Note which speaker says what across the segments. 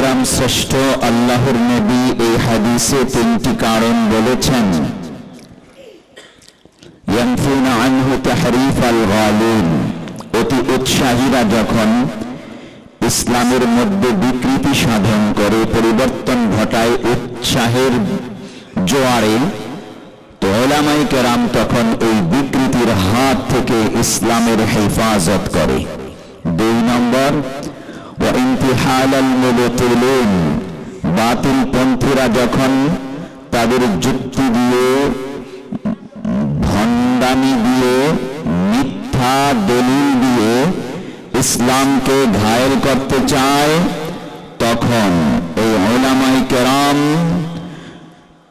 Speaker 1: কেরাম শ্রেষ্ঠ আল্লাহর নবী এই হাদিসে তিনটি কারণ বলেছেন। অতি উৎসাহীরা যখন ইসলামের মধ্যে বিকৃতি সাধন করে, পরিবর্তন ঘটায় উৎসাহের জোয়ারে, তো কেরাম তখন এই বিকৃতির হাত থেকে ইসলামের হেফাজত করে। দুই নম্বর বাতিল পন্থীরা যখন তাদের যুক্তি দিয়ে, ভণ্ডামি দিয়ে, মিথ্যা দলিল দিয়ে ইসলামকে ঘায়েল করতে চায়, তখন এই ওলামাই কেরাম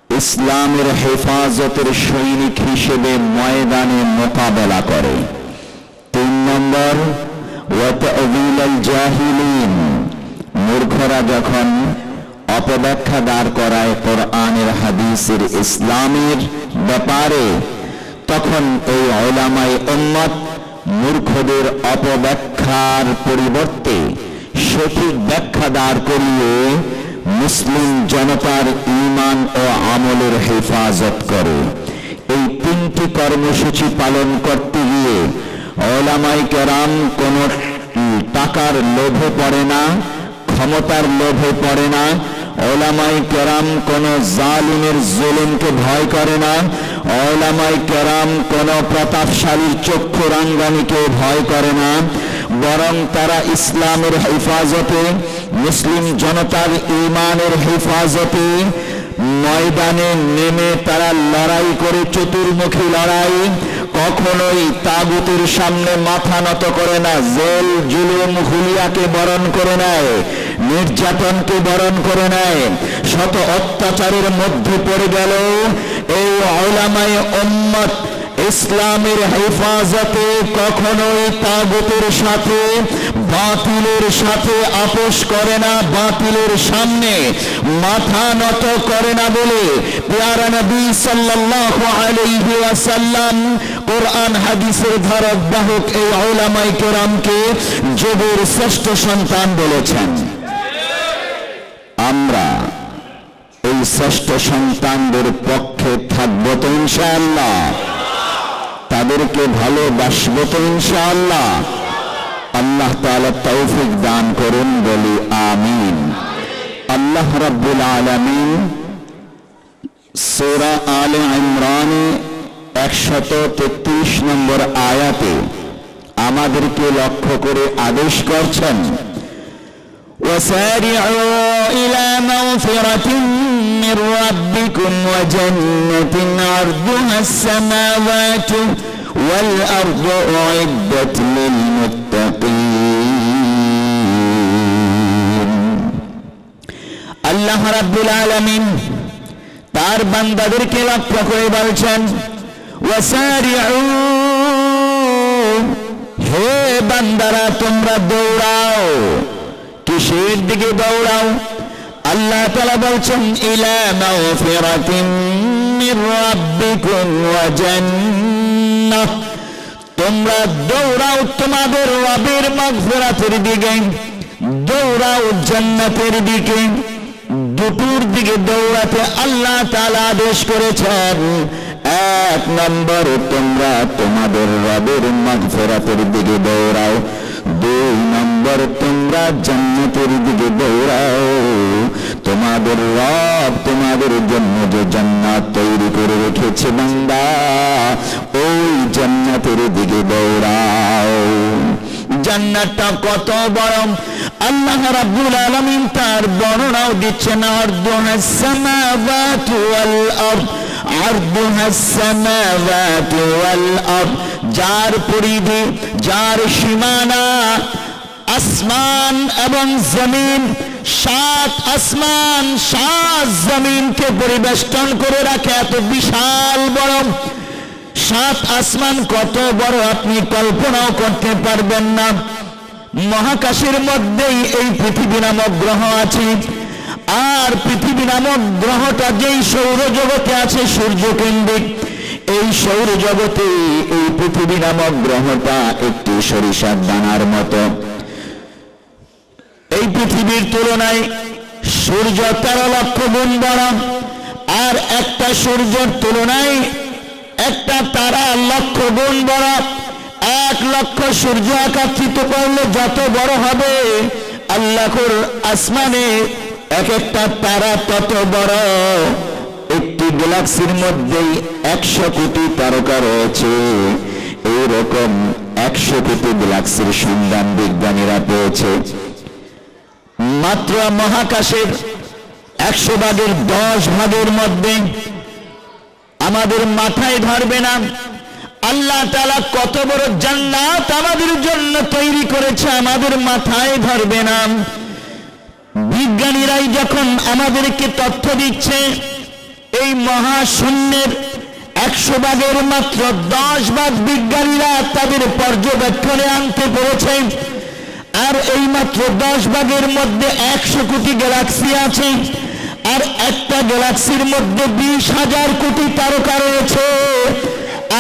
Speaker 1: ইসলামের হেফাজতের সৈনিক হিসেবে ময়দানে মোকাবেলা করে। তিন নম্বর মূর্খরা যখন অপব্যাখ্যা দাঁড় করায় কোরআনের, হাদিসের, ইসলামের ব্যাপারে, তখন এই ওলামাই উম্মত মূর্খদের অপব্যাখ্যার পরিবর্তে সঠিক ব্যাখ্যা দাঁড় করিয়ে মুসলিম জনতার ঈমান ও আমলের হেফাজত করে। এই তিনটি কর্মসূচি পালন করতে গিয়ে ওলামাই কেরাম কোন টাকার লোভে পড়ে না, ক্ষমতার লোভে পড়ে না, ওলামাই কেরাম কোন জালিমের জুলুমকে ভয় করে না, ওলামাই কেরাম কোন প্রতাপশালীর চক্ষু রাঙ্গানিকে ভয় করে না, বরং তারা ইসলামের হেফাজতে, মুসলিম জনতার ইমানের হেফাজতে ময়দানে নেমে তারা লড়াই করে চতুর্মুখী লড়াই কখনোই তাগুতের সামনে মাথা নত করে না, জেল, জুলুম, হুলিয়াকে বরণ করে নেয়, নির্যাতনকে বরণ করে নেয়। শত অত্যাচারের মধ্যে পড়ে গেল এই অলামায় উম্মত ইসলামের হেফাজতে কখনোই তাগুতের সাথে, বাতিলের সাথে আপোষ করে না, বাতিলের সামনে মাথা নত করে না বলে পেয়ারা নবী কোরআন হাদিসের এই যুগের শ্রেষ্ঠ সন্তান বলেছেন। আমরা এই শ্রেষ্ঠ সন্তানদের পক্ষে থাকব তো ইনশাআল্লাহ। তাদেরকে ভালোবাসবো তো ইনশাআল্লাহ আল্লাহ তাআলা তৌফিক দান করুন বলি আমিন আল্লাহ রাব্বুল আলামিন সূরা আলে ইমরানে একশত তেত্রিশ নম্বর আয়াতে আমাদেরকে লক্ষ্য করে আদেশ করছেন
Speaker 2: وسارعوا إلى مغفرة من ربكم وجنة عرضها السماوات والأرض أعدت للمتقين আল্লাহ রাব্বুল আলামিন তার বান্দাদেরকে লক্ষ্য করে বলছেন ওয়াসারিউ হে বান্দারা তোমরা দৌড়াও কিসের দিকে দৌড়াও আল্লাহ তালা বলছেন, ইলা তোমরা দৌড়াও তোমাদের রবের মাগফিরাতের দিকে, দৌড়াও জান্নাতের দিকে। দুটোর দিকে দৌড়াতে আল্লাহ তাআলা আদেশ করেছেন, এক নম্বর তোমরা তোমাদের রবের মাগফিরাতের দিকে দৌড়াও। দুই নম্বর তোমরা জান্নাতের দিকে দৌড়াও। তোমাদের রব তোমাদের জন্য যে জান্নাত তৈরি করে রেখেছে বান্দা, ওই জান্নাতের দিকে দৌড়াও। জান্নাতটা কত বড়? আল্লাহ রাব্বুল আলামিন তার বর্ণনাও দিচ্ছেন সামাওয়াতু ওয়াল সামাওয়াতু ওয়াল আরদ। যার পরিধি, যার সীমানা আসমান এবং জমিন, সাত আসমান, সাত জমিনকে পরিবেষ্টন করে রাখে। এত বিশাল বড়, সাত আসমান কত বড় আপনি কল্পনাও করতে পারবেন না। মহাকাশের মধ্যেই এই পৃথিবী নামক গ্রহ আছে। আর পৃথিবী নামক গ্রহটা যেই সৌরজগতে আছে সূর্য কেন্দ্রিক এই সৌরজগতে এই পৃথিবী নামক গ্রহটা একটি সরিষার দানার মতো। এই পৃথিবীর তুলনায় সূর্য তেরো লক্ষ গুণ বড়, আর একটা সূর্যের তুলনায় একটা তারা লক্ষ গুণ বড়। এক লক্ষ সূর্য একাত্রিত করলে যত বড় হবে, আল্লাহর আসমানে এক একটা তারা তত বড়। একটি গ্যালাক্সির মধ্যেই একশো কোটি তারকা রয়েছে। এইরকম একশো কোটি গ্যালাক্সির সন্ধান বিজ্ঞানীরা পেয়েছে। মাত্র মহাকাশের একশো ভাগের দশ ভাগের মধ্যে আমাদের মাথায় ধরবে না। আল্লাহ তালা কত বড় জান্নাত আমাদের জন্য তৈরি করেছে, আমাদের মাথায় ধরবে না। বিজ্ঞানীরাই যখন আমাদেরকে তথ্য দিচ্ছে, এই মহাশূন্যের একশো ভাগের মাত্র দশ ভাগ বিজ্ঞানীরা তাদের পর্যবেক্ষণে আনতে পেরেছেন আর এই মাত্র দশ ভাগের মধ্যে একশো কোটি গ্যালাক্সি আছে, আর একটা গ্যালাক্সির মধ্যে বিশ হাজার কোটি তারকা রয়েছে।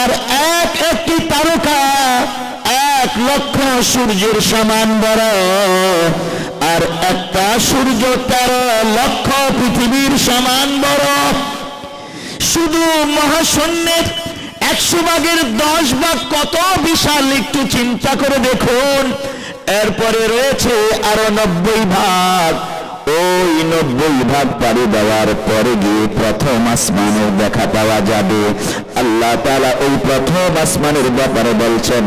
Speaker 2: আর এক একটি তারকা এক লক্ষ সূর্যের সমান বড় আর একটা সূর্য তেরো লক্ষ পৃথিবীর সমান বড়। শুধু মহাশূন্যের একশো ভাগের দশ ভাগ কত বিশাল একটু চিন্তা করে দেখুন। এরপরে রয়েছে আরও নব্বই ভাগ। ওই নব্বই ভাগ পাড়ি দেওয়ার পরে গিয়ে প্রথম আসমানের দেখা পাওয়া যাবে। আল্লাহ তাআলা ওই প্রথম আসমানের ব্যাপারে বলছেন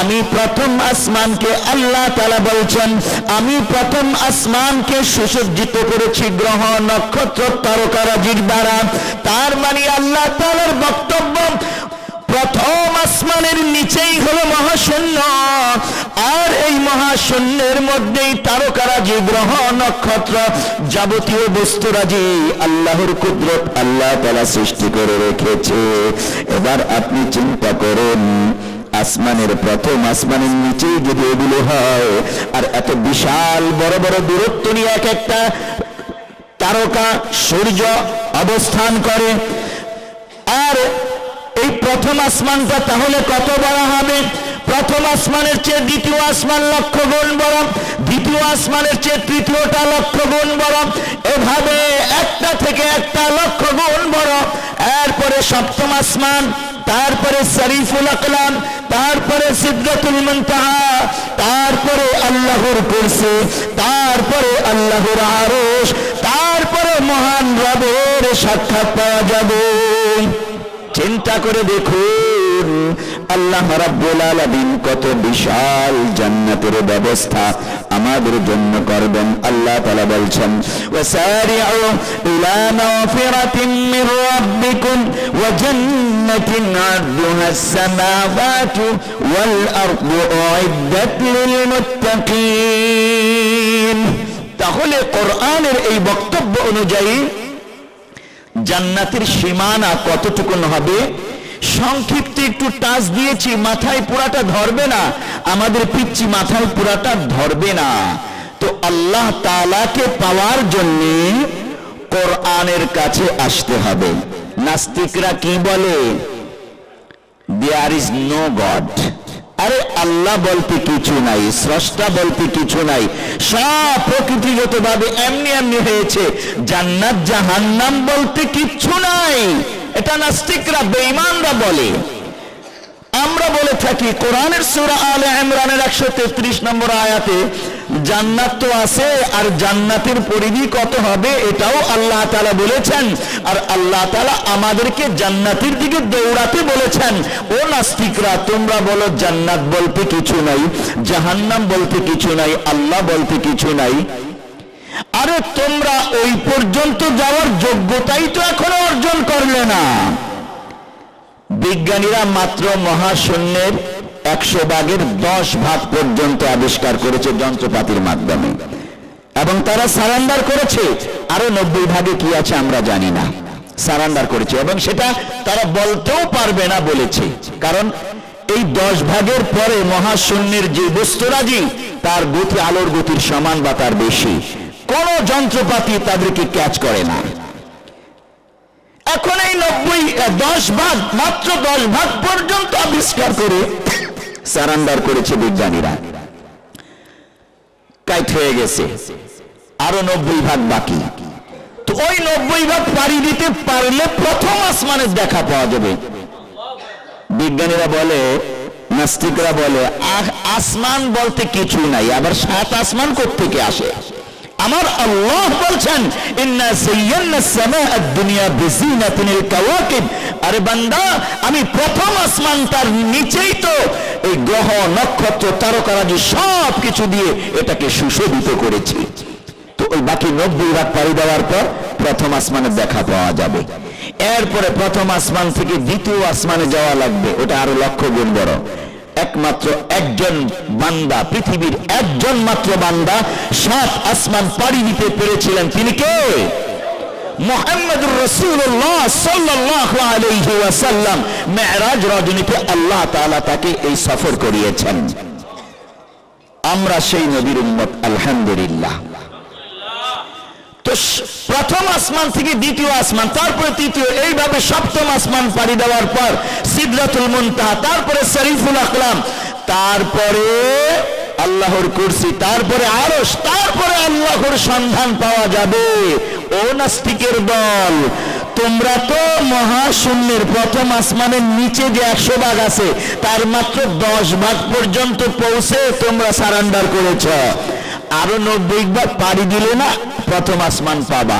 Speaker 2: আমি প্রথম আসমানকে আল্লাহ তালা বলছেন, আমি প্রথম আসমানকে সুসজ্জিত করেছি গ্রহ, নক্ষত্র তারকারাজির দ্বারা। তার মানে আল্লাহ তাআলার বক্তব্য প্রথম আসমানের নিচেই হলো মহাশূন্য। আর এই মহাশূন্যের মধ্যেই তারকারাজি গ্রহ নক্ষত্র যাবতীয় বস্তুরাজি আল্লাহর কুদরত আল্লাহ তালা সৃষ্টি করে রেখেছে। এবার আপনি চিন্তা করুন, আসমানের প্রথম আসমানের নিচেই যদি এগুলো হয়, আর এত বিশাল বড় বড় দূরত্ব নিয়ে এক একটা তারকা সূর্য অবস্থান করে, আর এই প্রথম আসমানটা তাহলে কত বড় হবে? প্রথম আসমানের চেয়ে দ্বিতীয় আসমান লক্ষ গুণ বড়। দ্বিতীয় আসমানের চেয়ে তৃতীয়টা লক্ষ গুণ বড়। এভাবে একটা থেকে একটা লক্ষ গুণ বড়। এরপরে সপ্তম আসমান, তারপরে শরীফুল আকলাম, তারপরে সিদ্ধাতুল মুনতাহা, তারপরে আল্লাহর কুরসি, তারপরে আল্লাহর আরশ, তারপরে মহান রবের সাক্ষাৎ পাওয়া যাবে। চিন্তা করে দেখুন, আল্লাহ রাব্বুল আলামিন কত বিশাল জান্নাতের ব্যবস্থা আমাদের জন্য করবেন। আল্লাহ তাআলা বলছেন, ওয়াসারিউ ইলা মাগফিরাতিন মির রাব্বিকুম ওয়া জান্নাতিন 'আরদুহা আস-সামাওয়াতু ওয়াল আরদু উ'iddat লিল মুত্তাকিন। তাহলে কোরআনের এই বক্তব্য অনুযায়ী জান্নাতের সীমানা কতটুকুন হবে? সংক্ষিপ্ত একটু টাচ দিয়েছি, মাথায় পুরাটা ধরবে না। আমাদের পিচ্ছি মাথায় পুরাটা ধরবে না। তো আল্লাহ তালাকে পাওয়ার জন্য কোরআনের কাছে আসতে হবে। নাস্তিকরা কি বলে? দেয়ার ইজ নো গড আরে আল্লাহ বলতে কিছু নাই, স্রষ্টা বলতে কিছু নাই। সব প্রকৃতিগত ভাবে এমনি এমনি হয়েছে। জান্নাত জাহান্নাম বলতে কিচ্ছু নাই। এটা নাস্তিকরা, বেঈমানরা বলে। আমরা বলে থাকি, কোরআনের সূরা আলে ইমরানের 133 নম্বর আয়াতে, জান্নাত তো আছে, আর জান্নাতের পরিধি কত হবে এটাও আল্লাহ তাআলা বলেছেন। আর আল্লাহ তাআলা আমাদেরকে জান্নাতের দিকে দৌড়াতে বলেছেন। ও নাস্তিকরা, তোমরা বলো, জান্নাত বলতে কিছু নাই, জাহান্নাম বলতে কিছু নাই, আল্লাহ বলতে কিছু নাই। আরে তোমরা ওই পর্যন্ত যাওয়ার যোগ্যতাই তো এখনও অর্জন করলে না। বিজ্ঞানীরা মাত্র মহাশূন্যের একশো ভাগের দশ ভাগ পর্যন্ত আবিষ্কার করেছে যন্ত্রপাতির মাধ্যমে। এবং তারা সারান্ডার করেছে। আরও নব্বই ভাগে কি আছে আমরা জানি না। সারান্ডার করেছে। এবং সেটা তারা বলতেও পারবে না বলেছে। কারণ এই দশ ভাগের পরে মহাশূন্যের যে বস্তুরাজি, তার গতি, আলোর গতির সমান বা তার বেশি। কোন যন্ত্রপাতি তাদেরকে ক্যাচ করে না। এখন এই নব্বই দশ ভাগ, মাত্র দশ ভাগ পর্যন্ত আবিষ্কার করে
Speaker 1: সারান্ডার করেছে বিজ্ঞানীরা। কাইট হয়ে গেছে। আরও নব্বই ভাগ বাকি।
Speaker 2: তো ওই নব্বই ভাগ পাড়ি দিতে পারলে প্রথম আসমানের দেখা পাওয়া যাবে।
Speaker 1: বিজ্ঞানীরা বলে, নাস্তিকরা বলে
Speaker 2: আসমান বলতে কিছু নাই, আবার সাত আসমান থেকে আসে? আমার আল্লাহ বলছেন, ইন্না সাইয়্যানা সামাআদ দুনিয়া বিজিনাতিল কাওয়াকিব আরে বান্দা, আমি প্রথম আসমান তার নিচেই তো এই গ্রহ, নক্ষত্র, তারকারাজি সব কিছু দিয়ে এটাকে সুশোভিত করেছি।
Speaker 1: তো ওই বাকি নব্বই ভাগ পাড়ি দেওয়ার পর প্রথম আসমানের দেখা পাওয়া যাবে। এরপরে প্রথম আসমান থেকে দ্বিতীয় আসমানে যাওয়া লাগবে। ওটা আরও লক্ষ গুণ বড়। একমাত্র একজন বান্দা, পৃথিবীর একজন মাত্র বান্দা সাত আসমান পাড়ি দিতে পেরেছিলেন। তিনি কে? আমরা সেই নবীর উম্মত, আলহামদুলিল্লাহ।
Speaker 2: প্রথম আসমান থেকে দ্বিতীয় আসমান, তারপরে তৃতীয়, এইভাবে সপ্তম আসমান পাড়ি দেওয়ার পর মুনতাহা, তারপরে শরীফুল আকলাম, তারপরে আল্লাহর কুরসি, তারপরে আরশ, তারপরে আল্লাহর সন্ধান পাওয়া যাবে। ও নাস্তিকের দল, তোমরা তো মহাশূন্যের প্রথম আসমানের নিচে যে একশো ভাগ আছে, তার মাত্র দশ ভাগ পর্যন্ত পৌঁছে তোমরা সারান্ডার করেছ। আরও নব্বই ভাগ পাড়ি দিলে না প্রথম আসমান পাবা।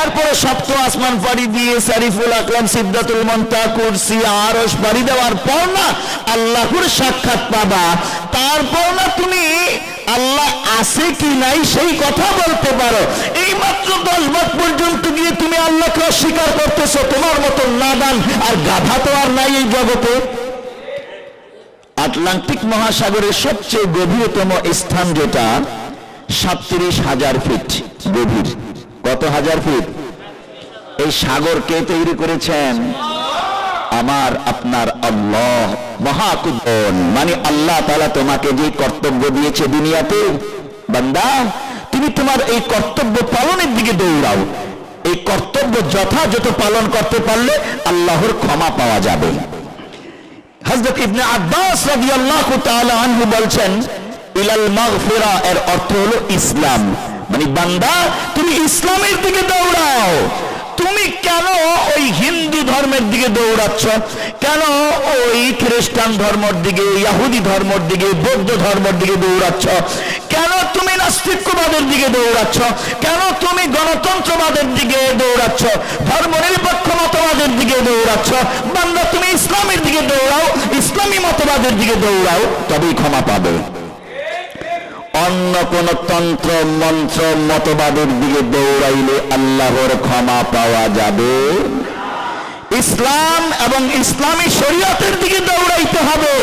Speaker 2: এরপরে সপ্ত আসমান পাড়ি দিয়ে সারিফুল আকলাম সিদ্ধাতুল মন্তা কুরসি আরস পাড়ি দেওয়ার পর না আল্লাহর সাক্ষাৎ পাবা। তারপর না তুমি আল্লাহ আছে কি নাই সেই কথা বলতে পারো। এই মাত্র দশ ভাগ পর্যন্ত গিয়ে তুমি আল্লাহকে অস্বীকার করতেছো, তোমার মতো নাদান আর গাধা তো আর নাই এই জগতে।
Speaker 1: আটলান্টিক মহাসাগরের সবচেয়ে গভীরতম স্থান যেটা সাতত্রিশ হাজার ফিট গভীর। কত হাজার ফিট? এই সাগর কে তৈরি করেছেন? আমার, আপনার আল্লাহ মহাকুদ্দন মানে আল্লাহ তাআলা তোমাকে যে কর্তব্য দিয়েছে দুনিয়াতে, বান্দা, তুমি তোমার এই কর্তব্য পালনের দিকে দৌড়াও। এই কর্তব্য যথাযথ পালন করতে পারলে আল্লাহর ক্ষমা পাওয়া যাবে।
Speaker 2: হযরত ইবনে আব্বাস রাদিয়াল্লাহু তাআলা আনহু বলছেন
Speaker 1: ইলাল মাগফিরা, এর অর্থ হলো ইসলাম। মানে বান্দা,
Speaker 2: তুমি ইসলামের দিকে দৌড়াও। তুমি কেন ওই হিন্দু ধর্মের দিকে দৌড়াচ্ছ? কেন ওই খ্রিস্টান ধর্মের দিকে ইহুদি ধর্মের দিকে, বৌদ্ধ ধর্মের দিকে দৌড়াচ্ছ? কেন তুমি নাস্তিক্যবাদের দিকে দৌড়াচ্ছ? কেন তুমি গণতন্ত্রবাদের দিকে দৌড়াচ্ছ? ধর্ম নিরপেক্ষ মতবাদের দিকে দৌড়াচ্ছ? বান্দা, তুমি ইসলামের দিকে দৌড়াও, ইসলামী মতবাদের দিকে দৌড়াও,
Speaker 1: তবেই ক্ষমা পাবে। অন্য কোন তন্ত্র মন্ত্র মতবাদের দিকে দৌড়াইলে আল্লাহর ক্ষমা পাওয়া যাবে
Speaker 2: ইসলাম এবং ইসলামী শরীয়তের দিকে দৌড়াইতে হবে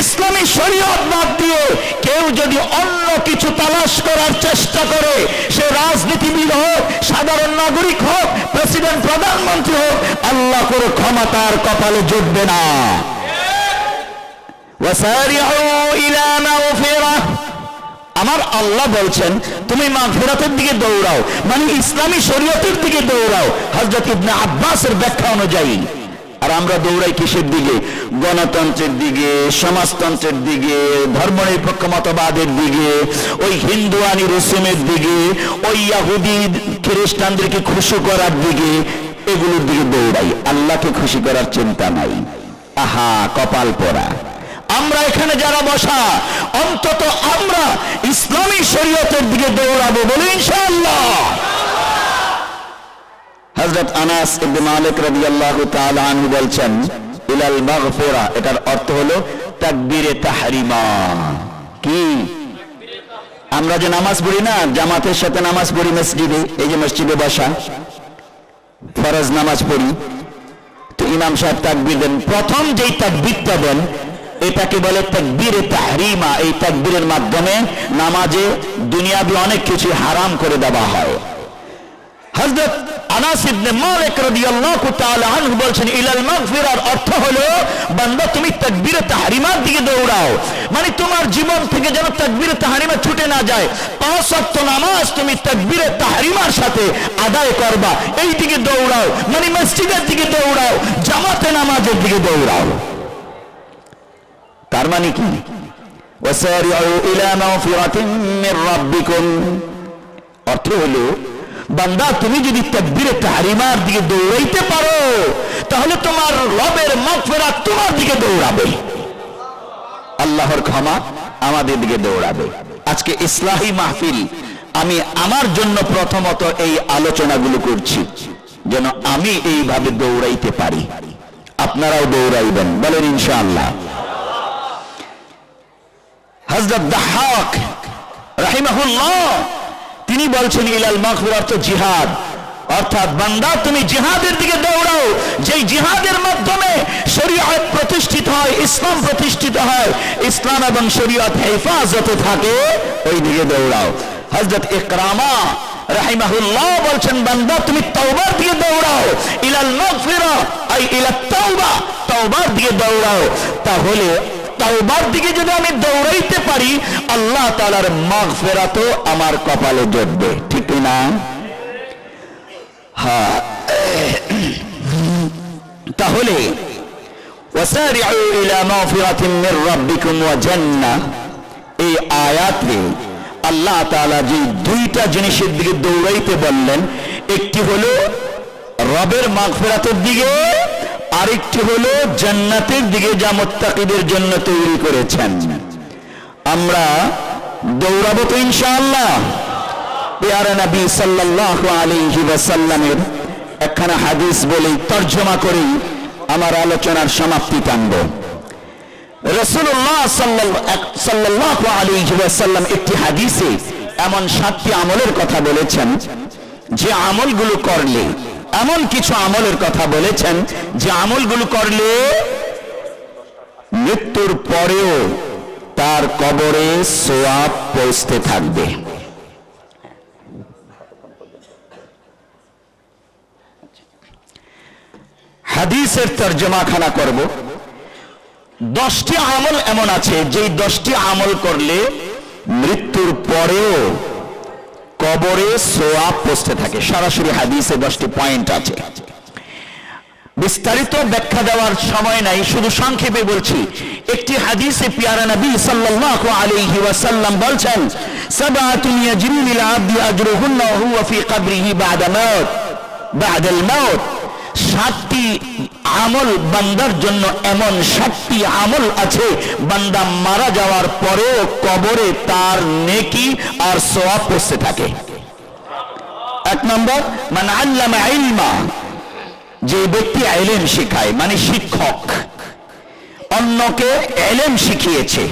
Speaker 2: ইসলামী শরীয়ত বাদ দিয়ে কেউ যদি অন্য কিছু তালাশ করার চেষ্টা করে সে রাজনীতিবিদ হোক সাধারণ নাগরিক হোক প্রেসিডেন্ট প্রধানমন্ত্রী হোক আল্লাহ করে ক্ষমা তার কপালে জুটবে না وسارعوا إلى مغفرة আমার আল্লাহ বলছেন, তুমি মাগফিরাতের দিকে দৌড়াও মানে ইসলামী শরীয়তের দিকে দৌড়াও। হযরত ইবনে আব্বাসের ব্যাখ্যা অনুযায়ী।
Speaker 1: আর আমরা দৌড়াই কিসের দিকে? গণতন্ত্রের দিকে, সমাজতন্ত্রের দিকে ধর্মনিরপেক্ষ মতবাদের দিকে, ওই হিন্দুয়ানি রসুমের দিকে, ওই ইয়াহুদি খ্রিস্টানদেরকে খুশি করার দিকে, এগুলোর দিকে দৌড়াই। আল্লাহকে খুশি করার চিন্তা নাই। আহা, কপাল পরা
Speaker 2: আমরা এখানে যারা বসা, অন্তত আমরা ইসলামী শরীয়তের দিকে দৌড়াবো বলি ইনশাআল্লাহ।
Speaker 1: হযরত আনাস ইবনে মালিক রাদিয়াল্লাহু তাআলা আনহু বলছেন, ইলাল মাগফিরা, এটার অর্থ হলো তাকবীরে তাহরিমা। কি? আমরা যে নামাজ পড়ি না, জামাতের সাথে নামাজ পড়ি মসজিদে, এই যে মসজিদে বসা, ফরজ নামাজ পড়ি, তো ইমাম সাহেব তাকবীর দেন। প্রথম যেই তাকবীরটা দেন এটাকে বলে তাকবীরে তাহরিমা। এই তাকবীরের মাধ্যমে নামাজে দুনিয়াবি অনেক কিছু হারাম করে দেওয়া হয়।
Speaker 2: হযরত আনাস ইবনে মালিক রাদিয়াল্লাহু তাআলা আনহু ইলাল মাগফিরার অর্থ হলো, বান্দা, তুমি তাকবীরে তাহরিমার দিকে দৌড়াও। মানে তোমার জীবন থেকে যেন তাকবীরে তাহরিমা ছুটে না যায়। পাঁচ ওয়াক্ত নামাজ তুমি তাকবীরে তাহরিমার সাথে আদায় করবা। এই দিকে দৌড়াও মানে মসজিদের দিকে দৌড়াও, জামাতে নামাজের দিকে দৌড়াও।
Speaker 1: তার মানে কি?
Speaker 2: অর্থ হলো, বান্দা, তুমি যদি তকবিরে তাহারিমার দিকে দৌড়াইতে পারো, তাহলে তোমার রবের মাফেরা তোমার দিকে দৌড়াবে।
Speaker 1: আল্লাহর ক্ষমা আমাদের দিকে দৌড়াবে। আজকে ইসলাহী মাহফিল, আমি আমার জন্য প্রথমত এই আলোচনাগুলো করছি, যেন আমি এইভাবে দৌড়াইতে পারি। আপনারাও দৌড়াইবেন, বলেন ইনশাআল্লাহ। হজরত দাহাক তিনি বলছেন, ইলাল মাগফির অর্থ জিহাদ। অর্থাৎ, বান্দা, তুমি জিহাদের দিকে দৌড়াও। যেই জিহাদের মাধ্যমে শরীয়ত প্রতিষ্ঠিত হয়, ইসলাম প্রতিষ্ঠিত হয়, ইসলাম এবং শরীয়ত হেফাজতে থাকে, ওই দিকে দৌড়াও। হযরত ইকরামা রাহিমাহুল্লাহ বলছেন, বান্দা, তুমি তওবার দিকে দৌড়াও। ইলাল মাগফিরা আই ইলাত তাওবা, তওবার দিকে দৌড়াও। তাহলে তাওবার দিকে যদি আমি দৌড়াইতে পারি আল্লাহ তাআলার মাগফিরাতও আমার কপালে জুটবে ঠিক না হ্যাঁ তাহলে وسارعوا إلى مغفرة من ربكم وجنة এই আয়াতে আল্লাহ তাআলা যে দুইটা জিনিসের দিকে দৌড়াইতে বললেন একটি হলো রবের মাগফিরাতের দিকে আরেকটি হলো জান্নাতের দিকে যা মুত্তাকিদের জন্য তৈরি করেছেন। আমরা দৌড়াবো তো ইনশাআল্লাহ। পেয়ারা একখানা হাদিস বলে, তর্জমা করেই আমার আলোচনার সমাপ্তি একটি হাদিসে এমন সাতটি আমলের কথা বলেছেন, যে আমলগুলো করলে এমন কিছু আমলের কথা বলেছেন যে আমলগুলো করলে মৃত্যুর পরেও তার কবরে সোয়াব পৌঁছতে থাকবে। হাদিসের তর্জমাখানা করব। দশটি আমল এমন আছে, যেই দশটি আমল করলে মৃত্যুর পরেও কবরে সোয়াব পোস্টে থাকে। সরাসরি হাদিসে দশটি পয়েন্ট আছে। বিস্তারিত ব্যাখ্যা দেওয়ার সময় নাই, শুধু সংক্ষেপে বলছি, একটি হাদিসে পিয়ারা নবী সাল্লাল্লাহু আলাইহি ওয়াসাল্লাম বলছেন সাবাতুন ইয়াজরি লিল আবদি আজরুহুন্না ওয়া ফি কবরিহি বাদা মাউত বাদা আল মাউত সাতটি আমল বান্দার জন্য এমন সাতটি আমল আছে, বান্দা মারা যাওয়ার পরেও কবরে তার নেকি আর সোয়াব পড়তে থাকে। এক নম্বর মানে আল্লামা ইলমা, যে ব্যক্তি এলেম শেখায় মানে শিক্ষক, অন্যকে এলেম শিখিয়েছে।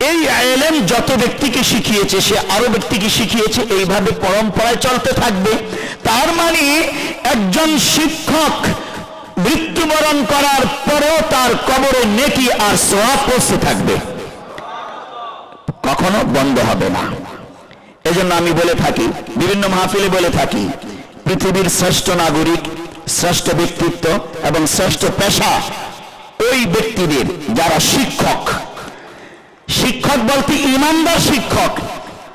Speaker 1: এই এলেম যত ব্যক্তিকে শিখিয়েছে, সে আরও ব্যক্তিকে শিখিয়েছে, এইভাবে পরম্পরায় চলতে থাকবে। তার মানে একজন শিক্ষক মৃত্যুবরণ করার পরেও তার কবরে নেকি আর সোয়াব পৌঁছে থাকবে। কখনো বন্ধ হবে না। এজন্য আমি বলে থাকি, বিভিন্ন মাহফিলে বলে থাকি, পৃথিবীর শ্রেষ্ঠ নাগরিক, শ্রেষ্ঠ ব্যক্তিত্ব এবং শ্রেষ্ঠ পেশা ওই ব্যক্তিদের, যারা শিক্ষক শিক্ষক বলতে ইমানদার শিক্ষক,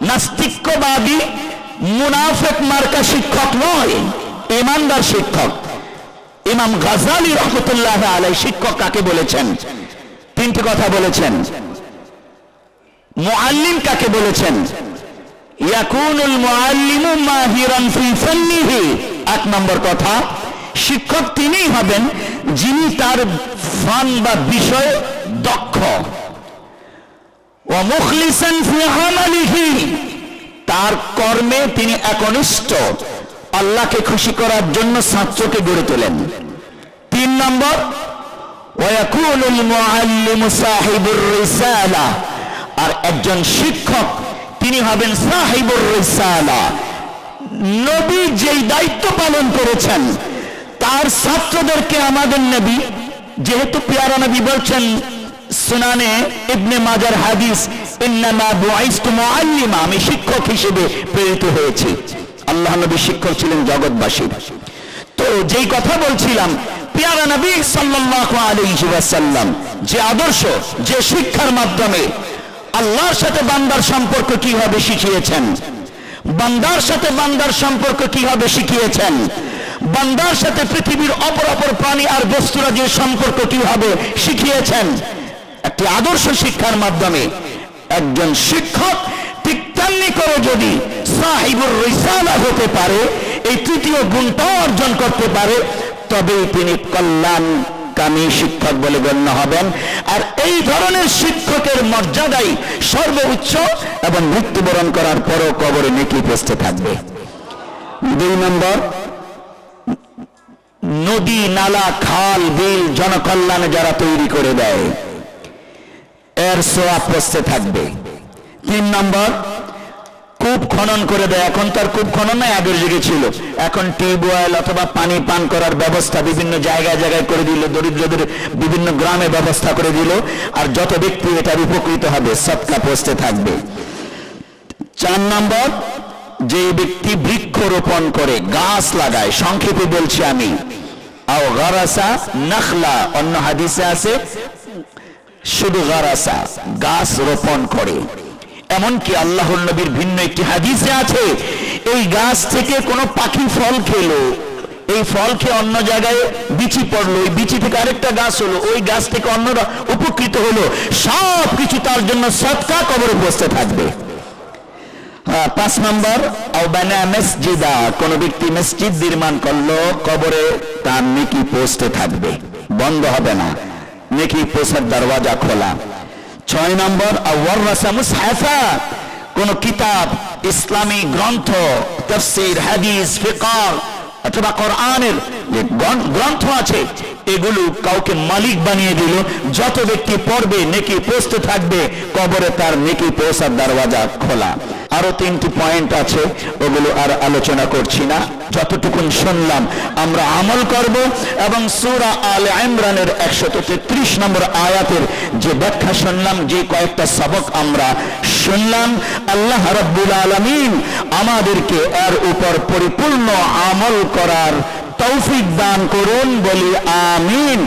Speaker 1: নাস্তিক্যবাদী, মুনাফেক মার্কা শিক্ষক নয়, ইমানদার শিক্ষক। ইমাম গাজালি রহমতুল্লাহ আলাই শিক্ষক কাকে বলেছেন? তিনটি কথা বলেছেন। মুআল্লিম কাকে বলেছেন? ইয়াকুনুল মুআল্লিমু মাহিরান ফি ফান্নিহি। এক নম্বর কথা, শিক্ষক তিনিই হবেন যিনি তার ফান বা বিষয়ে দক্ষ ও মুখলিসান ফি আমালিহি তার কর্মে তিনি একনিষ্ঠ। আল্লাহকে খুশি করার জন্য ছাত্রকে গড়ে তোলেন। তিন নম্বর আর একজন শিক্ষক, তিনি হবেন সাহেবুর রিসালা নবী যেই দায়িত্ব পালন করেছেন, তার ছাত্রদেরকে আমাদের নবী, যেহেতু পিয়ারা নবী বলছেন সুনানে ইবনে মাজার হাদিস, ইন্নামা বুআইস্তু মুআল্লিমা আমি শিক্ষক হিসেবে প্রেরিত হয়েছি। আল্লাহ নবী শিক্ষক ছিলেন জগৎবাসীর তো যেই কথা বলছিলাম, পিয়ারা নবী সাল্লাল্লাহু আলাইহি ওয়াসাল্লাম, যে আদর্শ, যে শিক্ষার মাধ্যমে আল্লাহর সাথে বান্দার সম্পর্ক কীভাবে শিখিয়েছেন, বান্দার সাথে বান্দার সম্পর্ক কীভাবে শিখিয়েছেন,
Speaker 2: বান্দার সাথে পৃথিবীর অপর অপর প্রাণী আর বস্তুরা যে সম্পর্ক কীভাবে শিখিয়েছেন একটি আদর্শ শিক্ষার মাধ্যমে একজন শিক্ষক ঠিক করে যদি সাহিবুর রিসালা হতে পারে, এই তৃতীয় গুণটাও অর্জন করতে পারে, তবেই তিনি কল্যাণ কামী শিক্ষক বলে গণ্য হবেন। আর এই ধরনের শিক্ষকের মর্যাদাই সর্বোচ্চ এবং মৃত্যুবরণ করার পরও কবরে নেকি পেস্টে থাকবে। দুই নম্বর, নদী, নালা, খাল, বিল, জনকল্যাণে যারা তৈরি করে দেয়। এর সোয়াব পস্তে থাকবে। তিন নম্বর, কূপ খনন করে দেয়। এখন তার কূপ খনন নাই আগের যুগে ছিল। এখন টিউবওয়েল অথবা পানি পান করার ব্যবস্থা বিভিন্ন জায়গায় জায়গায় করে দিল, দরিদ্রদের বিভিন্ন গ্রামে ব্যবস্থা করে দিল, আর যত ব্যক্তি এটার উপকৃত হবে, সৎকা পোস্টে থাকবে। চার নম্বর যে ব্যক্তি বৃক্ষ রোপণ করে, গাছ লাগায়, সংক্ষেপে বলছি আমি। আও গারাসা নাখলা, অন্য হাদিসে আছে শুধু গারাসা গাছ রোপণ করে। এমনকি আল্লাহর নবীর ভিন্ন একটি হাদিসে আছে এই গাছ থেকে কোনো পাখি ফল খেলো এই ফল খেয়ে অন্য জায়গায় বিচি পড়ল ওই বিচি থেকে আরেকটা গাছ হলো ওই গাছ থেকে অন্যরা উপকৃত হলো সব কিছু তার জন্য সৎকা কবরে বসতে থাকবে। হ্যাঁ, পাঁচ নম্বর মসজিদা কোন ব্যক্তি মসজিদ নির্মাণ করল কবরে তার নেকি পোস্টে থাকবে বন্ধ হবে না। নেকি পেশার দরওয়াজা খোলা। ছয় নম্বর মুসহাফা। কোন কিতাব, ইসলামী গ্রন্থ, তফসির, হাদিস ফিকর অথবা কোরআনের যে গ্রন- গ্রন্থ আছে, এগুলো কাউকে মালিক বানিয়ে দিল। যত ব্যক্তি পড়বে, নেকি পোস্টে থাকবে, কবরে তার নেকি পৌঁছার দরওয়াজা খোলা। আরও তিনটি পয়েন্ট আছে, ওগুলো আর আলোচনা করছি না। যতটুকুন শুনলাম, আমরা আমল করব এবং সূরা আল ইমরানের একশত তেত্রিশ নম্বর আয়াতের যে ব্যাখ্যা শুনলাম, যে কয়েকটা সবক আমরা শুনলাম, আল্লাহ রাব্বুল আলামিন আমাদেরকে এর উপর পরিপূর্ণ আমল করার তৌফিক দান করুন বলি আমিন